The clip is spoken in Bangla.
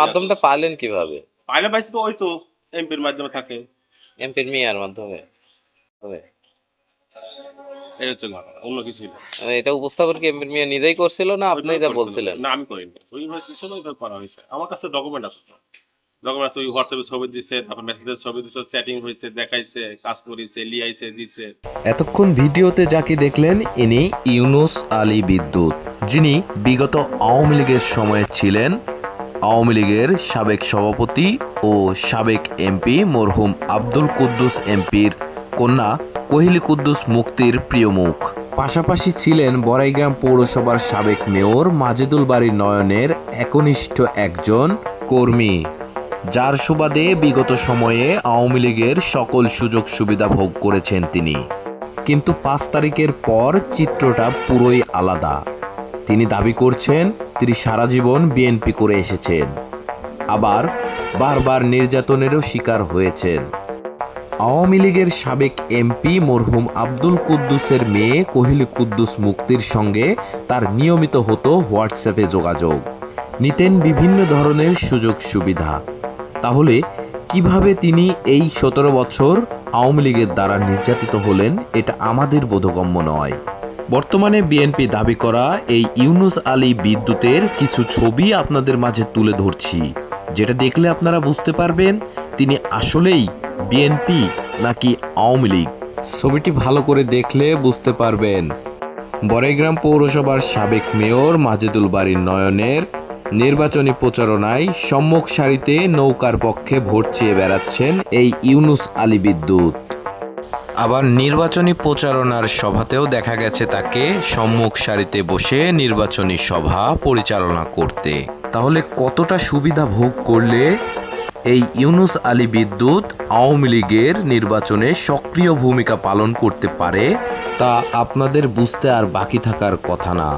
মাধ্যমটা পাইলেন কীভাবে? পাইলে পাইছি তো ওই তো এমপির মাধ্যমে থাকে। এমপির মেয়ার মাধ্যমে? অন্য কিছুই না। মানে এটা উপস্থাপন কি এমপির মিয়া নিজেই করছিল না আপনি যা বলছিলেন? না আমি করিনি। ওইভাবে কিছু না ওইভাবে করা হয়েছে। আমার কাছে ডকুমেন্ট আছে ডকুমেন্ট আছে ওই হোয়াটসঅ্যাপে ছবি দিছে তারপর মেসেজের ছবি দিছে চ্যাটিং হয়েছে দেখাইছে কাজ করিছে লিয়াইছে দিছে। এতক্ষণ ভিডিওতে যাকে দেখলেন ইনি ইউনুস আলী বিদ্যুৎ যিনি বিগত আওয়ামী লীগের সময়ে ছিলেন। আওয়ামী লীগের সাবেক সভাপতি ও সাবেক এমপি মরহুম আব্দুল কুদ্দুস এমপির কন্যা কোহিলি কুদ্দুস মুক্তির প্রিয় মুখ। পাশাপাশি ছিলেন বড়াইগ্রাম পৌরসভার সাবেক মেয়র মাজেদুল বাড়ি নয়নের একনিষ্ঠ একজন কর্মী। যার সুবাদে বিগত সময়ে আওয়ামী লীগের সকল সুযোগ সুবিধা ভোগ করেছেন তিনি। কিন্তু পাঁচ তারিখের পর চিত্রটা পুরোই আলাদা। তিনি দাবি করছেন, তিনি সারা জীবন বিএনপি করে এসেছেন। আবার বারবার নির্যাতনেরও শিকার হয়েছেন। আওয়ামী লীগের সাবেক এমপি মরহুম আব্দুল কুদ্দুসের মেয়ে কোহিলি কুদ্দুস মুক্তির সঙ্গে তার নিয়মিত হতো হোয়াটসঅ্যাপে যোগাযোগ। নিতেন বিভিন্ন ধরনের সুযোগ সুবিধা। তাহলে কীভাবে তিনি এই সতেরো বছর আওয়ামী লীগের দ্বারা নির্যাতিত হলেন, এটা আমাদের বোধগম্য নয়। বর্তমানে বিএনপি দাবি করা এই ইউনুস আলী বিদ্যুতের কিছু ছবি আপনাদের মাঝে তুলে ধরছি। যেটা দেখলে আপনারা বুঝতে পারবেন, তিনি আসলেই বিএনপি নাকি আওয়ামী লীগ। ছবিটি ভালো করে দেখলে বুঝতে পারবেন। বড়াইগ্রাম পৌরসভার সাবেক মেয়র মাজেদুল বাড়ির নয়নের নির্বাচনী প্রচারণায় সম্মুখ সারিতে নৌকার পক্ষে ভোট চেয়ে বেড়াচ্ছেন এই ইউনুস আলী বিদ্যুৎ আবার নির্বাচনী প্রচারণার সভাতেও দেখা গেছে তাকে সম্মুখ সারিতে বসে নির্বাচনী সভা পরিচালনা করতে। তাহলে কতটা সুবিধা ভোগ করলে এই ইউনুস আলী বিদ্যুৎ আওয়ামী লীগের নির্বাচনে সক্রিয় ভূমিকা পালন করতে পারে, তা আপনাদের বুঝতে আর বাকি থাকার কথা না।